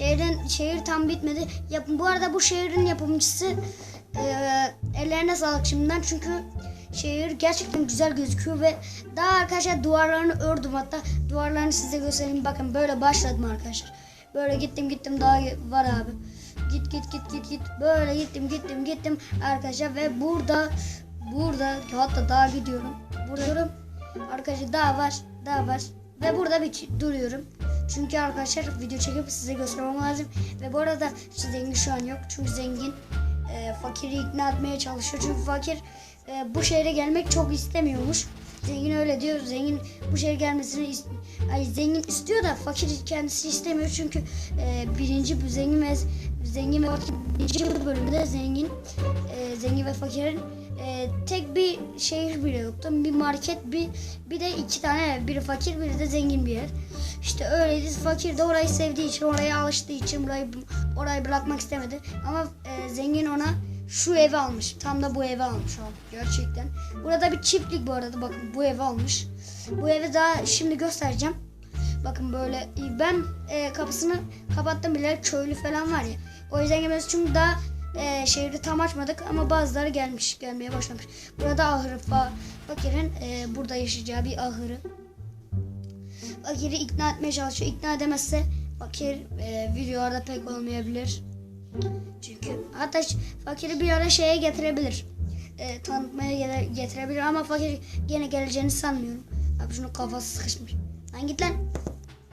Şehrin şehir tam bitmedi. Yapın bu arada bu şehrin yapımcısı e, ellerine sağlık şimdiden çünkü şehir gerçekten güzel gözüküyor ve daha arkadaşlar duvarlarını ördüm hatta duvarlarını size göstereyim. Bakın böyle başladım arkadaşlar. Böyle gittim gittim daha var abi. Git git git git git. Böyle gittim gittim gittim arkadaşlar ve burada burada hatta daha gidiyorum. Burada. Arkadaşlar daha var daha var. Ve burada bir duruyorum. Çünkü arkadaşlar video çekip size göstermem lazım. Ve bu arada işte zengin şu an yok. Çünkü zengin e, fakiri ikna etmeye çalışıyor. Çünkü fakir e, bu şehre gelmek çok istemiyormuş. Zengin öyle diyor. Zengin bu şehre gelmesini is- ay, zengin istiyor da fakir kendisi istemiyor. Çünkü e, birinci bu zengin ve zengin ve fakir birinci bölümde zengin e, zengin ve fakirin e, tek bir şehir bile yoktu. Bir market, bir bir de iki tane ev. Biri fakir, biri de zengin bir yer. İşte öyleydi. Fakir de orayı sevdiği için, oraya alıştığı için burayı orayı bırakmak istemedi. Ama e, zengin ona şu evi almış. Tam da bu evi almış o gerçekten. Burada bir çiftlik bu arada. Bakın bu evi almış. Bu evi daha şimdi göstereceğim. Bakın böyle ben e, kapısını kapattım bile köylü falan var ya. O yüzden gelmez çünkü daha e, şehri tam açmadık ama bazıları gelmiş gelmeye başlamış. Burada ahırı fa fakirin e, burada yaşayacağı bir ahırı. Fakiri ikna etmeye çalışıyor. İkna edemezse fakir e, videolarda pek olmayabilir. Çünkü hatta fakiri bir ara şeye getirebilir. E, tanıtmaya getirebilir ama fakir gene geleceğini sanmıyorum. Abi şunun kafası sıkışmış. Lan git lan.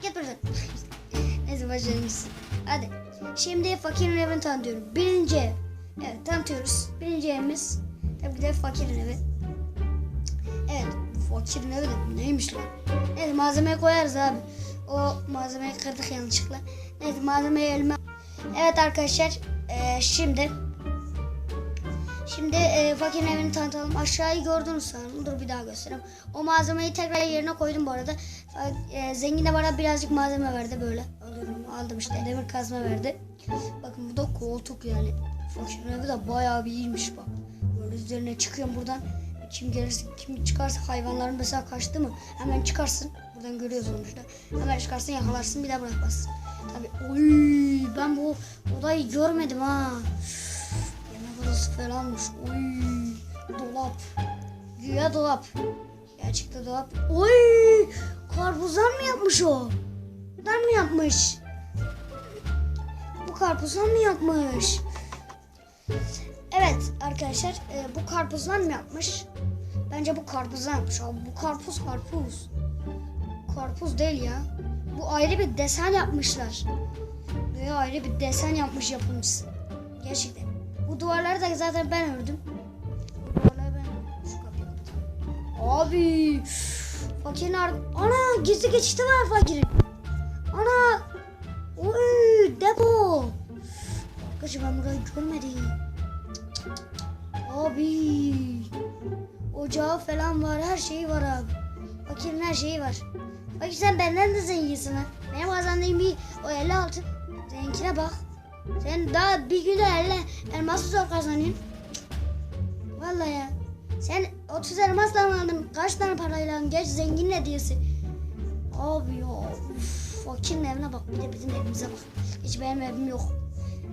Git buradan. Neyse başlayalım. Hadi. Şimdi fakirin evini tanıtıyorum. Birinci ev. Evet tanıtıyoruz. Birinci evimiz. Tabii ki de fakirin evi. Evet. Fakirin evi de neymiş lan? Neyse malzemeyi koyarız abi. O malzemeyi kırdık yanlışlıkla. Neyse malzemeyi elime... Evet arkadaşlar. eee, şimdi... Şimdi eee fakirin evini tanıtalım. Aşağıyı gördünüz sanırım. Dur bir daha göstereyim. O malzemeyi tekrar yerine koydum bu arada. Eee, zengin de bana birazcık malzeme verdi böyle. Alıyorum aldım işte demir kazma verdi. Bakın bu da koltuk yani. Fakirin evi de bayağı bir iyiymiş bak. Böyle üzerine çıkıyorum buradan. Kim gelirse kim çıkarsa hayvanların mesela kaçtı mı hemen çıkarsın. Buradan görüyoruz sonuçta. Hemen çıkarsın yakalarsın bir daha bırakmazsın. Tabii oy ben bu odayı görmedim ha. Odası falanmış. Oy dolap. Güya dolap. Gerçekte dolap. Oy karpuzdan mı yapmış o? Bundan mı yapmış? Bu karpuzdan mı yapmış? Evet arkadaşlar e, bu karpuzdan mı yapmış? Bence bu karpuzdan yapmış. Abi, bu karpuz karpuz. Karpuz değil ya. Bu ayrı bir desen yapmışlar. Buraya ayrı bir desen yapmış yapımcısı. Gerçekten. Bu duvarları da zaten ben ördüm. Duvarları ben. Şu kapıyı kapatalım. Abi. Fakirin ar- Ana gizli geçişti var fakirin. Ana. Oy depo. Arkadaşlar ben burayı görmedim. Abi. Ocağı falan var. Her şeyi var abi. Fakirin her şeyi var. Fakir sen benden de zenginsin ha. Benim kazandığım bir o 56. Seninkine bak. Sen daha bir günde 50 elması zor kazanıyorsun. Vallahi ya. Sen 30 elmasla aldın? Kaç tane parayla? Geç zengin ne diyorsun? Abi ya. Uf, fakirin evine bak. Bir de bizim evimize bak. Hiç benim evim yok.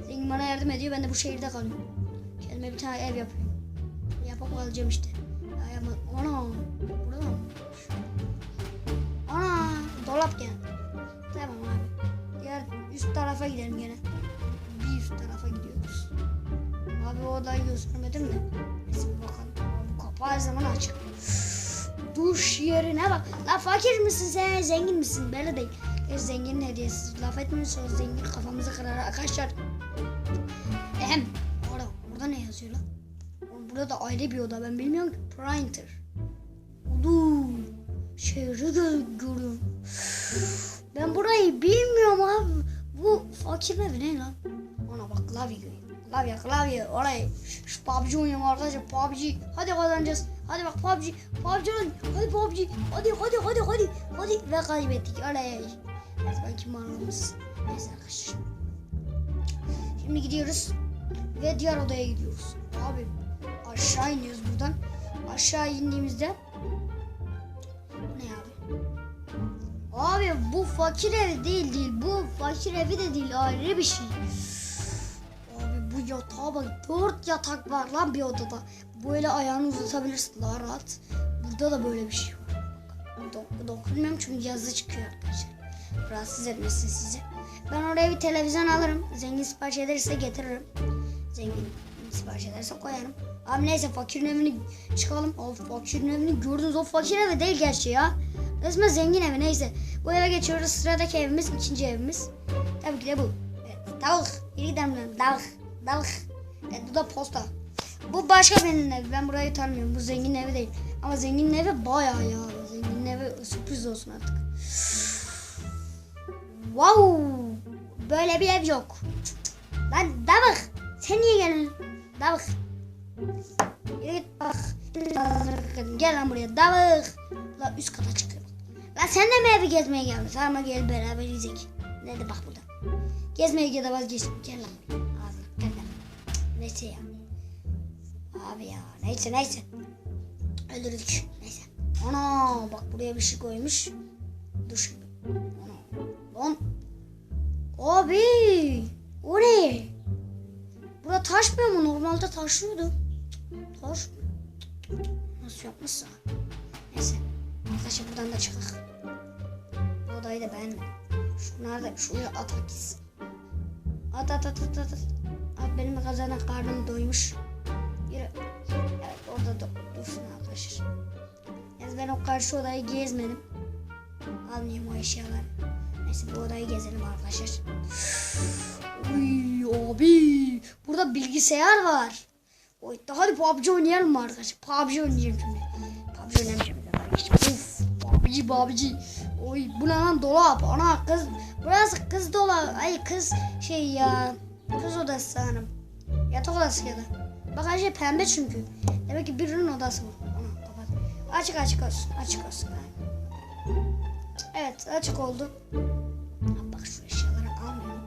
Zengin bana yardım ediyor. Ben de bu şehirde kalıyorum. Kendime bir tane ev yapıyorum. Yapıp alacağım işte. Ya yapma- Ana. Burada mı? Ana. Dolap gel. Tamam abi. Diğer üst tarafa gidelim gene. Üst tarafa gidiyoruz. Abi o odayı göstermedim mi? Neyse bakalım. Kapı her zaman açık. Duş yerine bak. La fakir misin sen? Zengin misin? Belli değil. E, zenginin hediyesi. Laf etmiyorsanız zengin kafamızı kırar arkadaşlar. Ehem. Orada, orada ne yazıyor lan? Burada da ayrı bir oda. Ben bilmiyorum ki. Printer. Udu. Şehri gö- görüyorum. Ben burayı bilmiyorum abi. Bu fakir evi ne lan? Ona bak klavye. Klavye klavye orayı. Şu PUBG oynayalım arkadaşlar PUBG. Hadi kazanacağız. Hadi bak PUBG. PUBG oynayın. Hadi PUBG. Hadi hadi hadi hadi. Hadi ve kaybettik. Oley. Evet ben kim anlamız. Neyse arkadaşlar. Şimdi gidiyoruz. Ve diğer odaya gidiyoruz. Abi aşağı iniyoruz buradan. Aşağı indiğimizde ne? Abi bu fakir evi değil değil. Bu fakir evi de değil ayrı bir şey. Yatağa bak. Dört yatak var lan bir odada. Böyle ayağını uzatabilirsin daha rahat. Burada da böyle bir şey var. Dok dokunmuyorum çünkü yazı çıkıyor arkadaşlar. Rahatsız etmesin sizi. Ben oraya bir televizyon alırım. Zengin sipariş ederse getiririm. Zengin sipariş ederse koyarım. Abi neyse fakirin evini çıkalım. O fakirin evini gördünüz. O fakir evi değil gerçi ya. Resmen zengin evi neyse. Bu eve geçiyoruz. Sıradaki evimiz ikinci evimiz. Tabii ki de bu. Evet. Tavuk. Yürü gidelim lan. Tavuk. Tavuk. Evet, bu da posta. Bu başka birinin evi. Ben burayı tanımıyorum. Bu zengin evi değil. Ama zenginin evi bayağı ya. Zenginin evi sürpriz olsun artık. Wow. Böyle bir ev yok. Lan Davık. Sen niye geldin? Davık. Git bak. Gel lan buraya Davık. La üst kata çıkıyor. Lan sen de mi evi gezmeye geldin? Tamam gel beraber yiyecek. Nerede bak burada. Gezmeye gel vazgeçtim. Gel lan buraya. Neyse ya. Abi ya neyse neyse. Öldürdük. Neyse. Ana bak buraya bir şey koymuş. Dur şimdi. Ana. Lan. Abi. O ne? Burada taşmıyor mu? Normalde taşıyordu. Taş. Nasıl yapmışsa. Neyse. Arkadaşlar buradan da çıkak. Bu odayı da beğenmedim. Şunlar da şuraya at at gitsin. At at at at at. at. At benim kazanan karnım doymuş. Yürü. Evet orada da dursun arkadaşlar. Yani ben o karşı odayı gezmedim. Almayayım o eşyaları. Neyse bu odayı gezelim arkadaşlar. Uy abi. Burada bilgisayar var. Oy hadi PUBG oynayalım mı arkadaşlar? PUBG oynayacağım şimdi. PUBG oynamayacağım arkadaşlar. Uf PUBG PUBG. Oy bu ne lan dolap? Ana kız. Burası kız dolap. Ay kız şey ya. Kız odası sanırım. Yatak odası ya da. Bak her şey pembe çünkü. Demek ki birinin odası bu. Ana kapat. Açık açık olsun. Açık olsun. Evet açık oldu. Bak şu eşyaları almıyorum.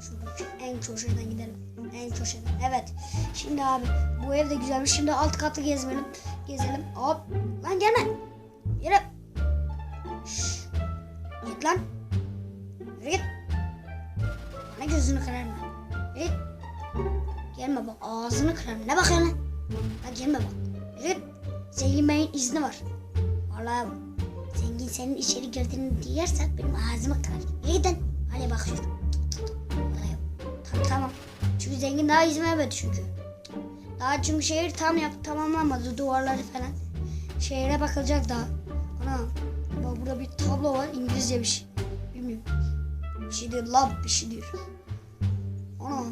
Şuradaki en köşeden gidelim. En köşeden. Evet. Şimdi abi bu ev de güzelmiş. Şimdi alt katı gezmelim. Gezelim. Hop. Lan gelme. İçeri girdiğini duyarsak benim ağzımı kırar. Lan. Hadi bakıyorum. Vallahi Tamam tamam. Çünkü zengin daha izin vermedi çünkü. Daha çünkü şehir tam yap tamamlanmadı duvarları falan. Şehre bakılacak daha. Ana bak burada bir tablo var İngilizce bir şey. Bilmiyorum. Bir şey diyor love bir şey diyor. Ana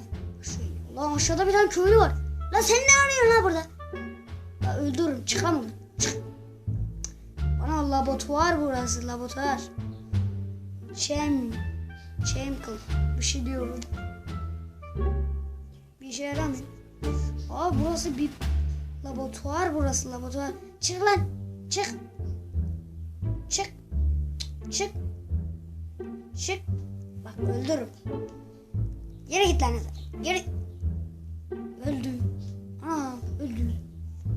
şey. Lan aşağıda bir tane köylü var. Lan sen ne arıyorsun lan burada? Ya öldürürüm çıkamam. Çık. Ana laboratuvar burası laboratuvar. Chem. Chemical. Bir şey diyorum. Bir işe yaramıyor. Aa burası bir laboratuvar burası laboratuvar. Çık lan. Çık. Çık. Çık. Çık. Bak öldürürüm. Yere git lan. Yere. Öldüm. Aa öldüm.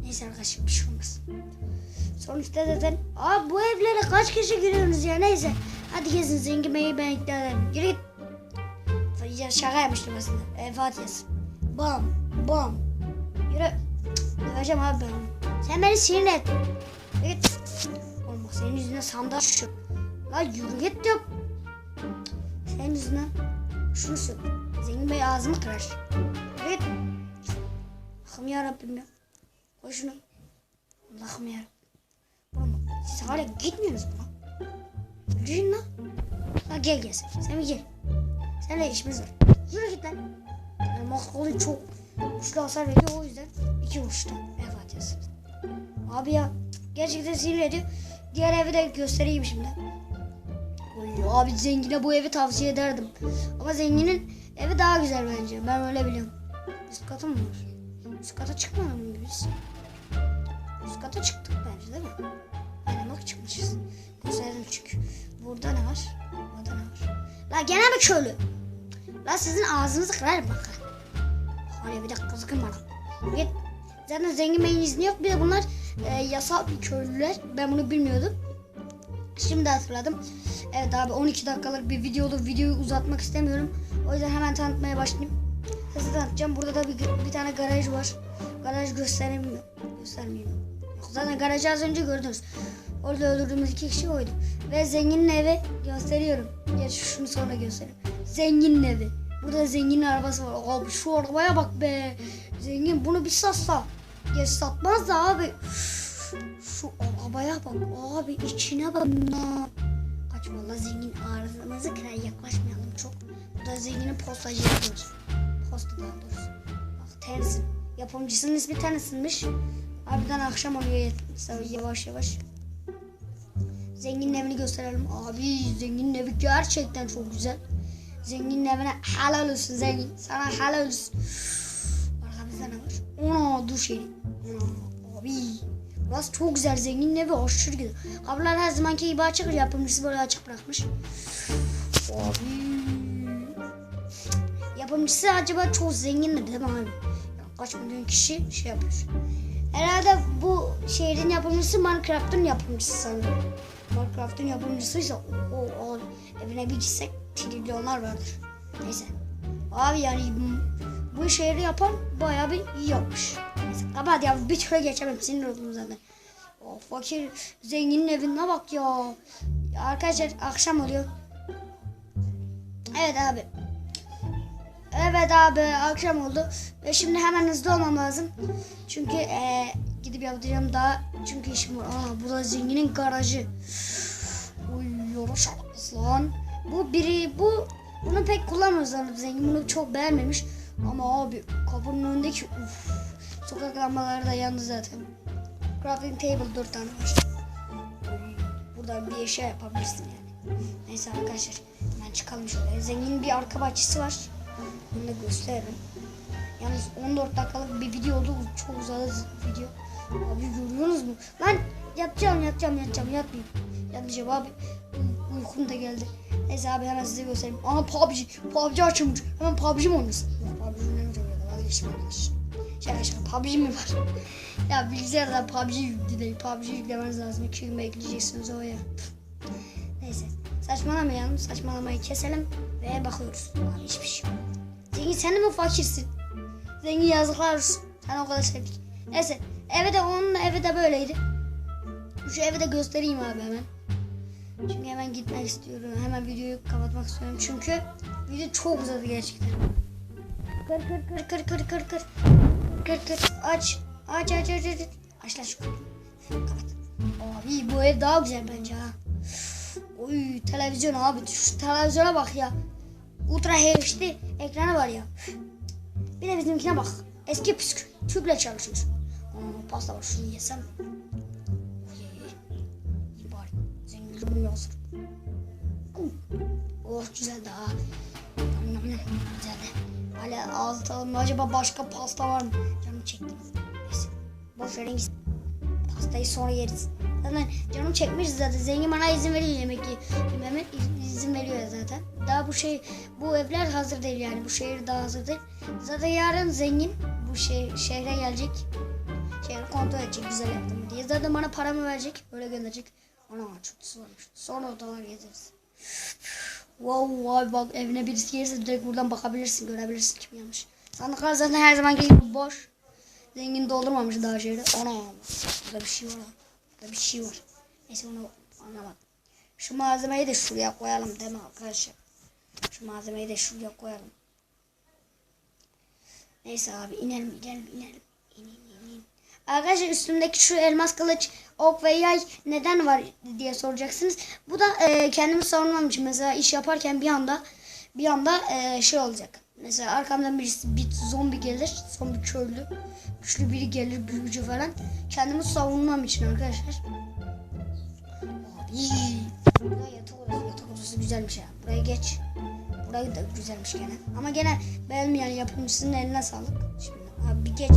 Neyse arkadaşım bir şey olmaz. Sonuçta zaten Aa bu evlere kaç kişi giriyorsunuz ya neyse. Hadi gezin zengin beyi ben ikna ederim. Yürü. Ya şaka yapmıştım aslında. E, Fatih yazsın. Bam, bam. Yürü. Döveceğim abi ben onu. Sen beni sinir et. Yürü Git. Oğlum senin yüzünden sandığa şu. La yürü git diyorum. Senin yüzünden şunu sür. Zengin Bey ağzımı kırar. Yürü git. Allah'ım yarabbim ya. Koy şunu. Allah'ım yarabbim. Siz hala gitmiyorsunuz mu? Yürüyün lan. Ha gel gel sen. Sen gel. Seninle işimiz var. Yürü git lan. Yani Maskalı çok güçlü hasar veriyor o yüzden iki vuruşta vefat. Abi ya gerçekten sinir ediyor. Diğer evi de göstereyim şimdi. Oy, abi zengine bu evi tavsiye ederdim. Ama zenginin evi daha güzel bence. Ben öyle biliyorum. Üst katı mı var? Üst kata çıkmadık mı biz? Üst kata çıktık bence değil mi? Bak çıkmışız. Gösterdim çünkü. Burada ne var? Burada ne var? La gene mi köylü? La sizin ağzınızı kırarım bak. ha. Hani bir dakika kızgın bana. Git. Zaten zengin beyin izni yok. Bir de bunlar e, yasal bir köylüler. Ben bunu bilmiyordum. Şimdi hatırladım. Evet abi 12 dakikalık bir videolu videoyu uzatmak istemiyorum. O yüzden hemen tanıtmaya başlayayım. Size tanıtacağım. Burada da bir, bir tane garaj var. Garaj göstereyim mi? Göstermeyeyim. Yok, Zaten garajı az önce gördünüz. Orada öldürdüğümüz iki kişi oydu. Ve zenginin evi gösteriyorum. Geç şunu sonra göstereyim. Zenginin evi. Burada zenginin arabası var. Abi şu arabaya bak be. Zengin bunu bir satsa. Geç satmaz da abi. Şu arabaya bak abi içine bak. Kaç valla zengin arızamızı kadar yaklaşmayalım çok. Bu da zenginin postacı yapıyoruz. Posta daha doğrusu. Bak Tensin. Yapımcısının ismi Tensin'miş. Harbiden akşam oluyor yavaş yavaş. Zenginin evini gösterelim. Abi zenginin evi gerçekten çok güzel. Zenginin evine helal olsun zengin. Sana helal olsun. Arkamızda ne var? Ona duş yeri. Abi. Burası çok güzel. Zenginin evi aşırı güzel. Kapılar her zamanki gibi açık. Yapımcısı böyle açık bırakmış. Abi. Yapımcısı acaba çok zengin mi değil mi abi? Kaç milyon kişi şey yapıyor. Herhalde bu şehrin yapımcısı Minecraft'ın yapımcısı sanırım. Minecraft'ın yapımcısıysa o, o evine bir gitsek trilyonlar vardır. Neyse. Abi yani bu, şehri yapan bayağı bir iyi yapmış. Neyse kapat ya bir türlü geçemem sinir oldum zaten. O fakir zenginin evine bak ya. Arkadaşlar akşam oluyor. Evet abi. Evet abi akşam oldu ve şimdi hemen hızlı olmam lazım. Çünkü eee, gidip yapacağım daha çünkü işim var. Aa bu da zenginin garajı. Uy yavaş lan. Bu biri bu bunu pek kullanmıyoruz sanırım zengin bunu çok beğenmemiş. Ama abi kapının önündeki uf, sokak lambaları da yandı zaten. Crafting table 4 tane var. Buradan bir eşya yapabilirsin yani. Neyse arkadaşlar hemen çıkalım şöyle. Zenginin bir arka bahçesi var. Onu da gösteririm. Yalnız 14 dakikalık bir video oldu. Çok uzadı video. Abi görüyorsunuz mu? Lan yatacağım yatacağım yatacağım yatmayayım. Yatmayacağım abi. Uy- Uykum da geldi. Neyse abi hemen size göstereyim. Aa PUBG. PUBG açılmış. Hemen PUBG mi oynasın? Ya PUBG ya da vazgeçtim arkadaşlar. Şaka şaka PUBG mi var? ya bilgisayarda PUBG yüklü değil. PUBG yüklemeniz lazım. İki gün bekleyeceksiniz o ya. Saçmalamayalım. Saçmalamayı keselim. Ve bakıyoruz. Abi hiçbir şey yok. Zengin sen de mi fakirsin? Zengin yazıklar olsun. Sen o kadar sevdik. Neyse. Evi de onun evi de böyleydi. Şu evi de göstereyim abi hemen. Çünkü hemen gitmek istiyorum. Hemen videoyu kapatmak istiyorum. Çünkü video çok uzadı gerçekten. Kır kır kır kır kır kır kır. Kır kır. Aç. Aç aç aç aç. Aç lan şu kapıyı. Kapat. Abi bu ev daha güzel bence ha. Oy televizyon abi şu televizyona bak ya. Ultra HD ekranı var ya. Bir de bizimkine bak. Eski püskü. Tüple çalışıyor. Aa, pasta var şunu yesem. İyi bari. Zengin bunu hazır. Oh güzel daha. Güzel de. Hala tadalım. Acaba başka pasta var mı? Canım çekti. Neyse. Boş verin. Pastayı sonra yeriz. Zaten canım çekmiş zaten. Zengin bana izin veriyor yemek yememe. izin veriyor zaten. Daha bu şey bu evler hazır değil yani. Bu şehir daha hazır değil. Zaten yarın zengin bu şey şehre gelecek. Şehri kontrol edecek güzel yaptım diye. Zaten bana paramı verecek. Öyle gönderecek. Ana çok varmış. Sonra odalar gezeriz. Wow abi bak evine birisi gelirse direkt buradan bakabilirsin görebilirsin kim gelmiş. Sandıklar zaten her zamanki gibi boş. Zengin doldurmamış daha şeyde. Ana burada bir şey var. Burada bir şey var. Neyse onu anlamadım. Şu malzemeyi de şuraya koyalım değil mi arkadaşlar? Şu malzemeyi de şuraya koyalım. Neyse abi inelim inelim inelim. İnelim inelim. Arkadaşlar üstümdeki şu elmas kılıç, ok ve yay neden var diye soracaksınız. Bu da e, kendimi savunmam için mesela iş yaparken bir anda bir anda e, şey olacak. Mesela arkamdan birisi bir zombi gelir, zombi köylü, güçlü biri gelir, büyücü falan. Kendimi savunmam için arkadaşlar. Abi, burada yatak odası, yatak odası güzelmiş ya. Buraya geç. Burayı da güzelmiş gene. Ama gene beğenmeyen yapımcısının eline sağlık. Şimdi abi bir geç.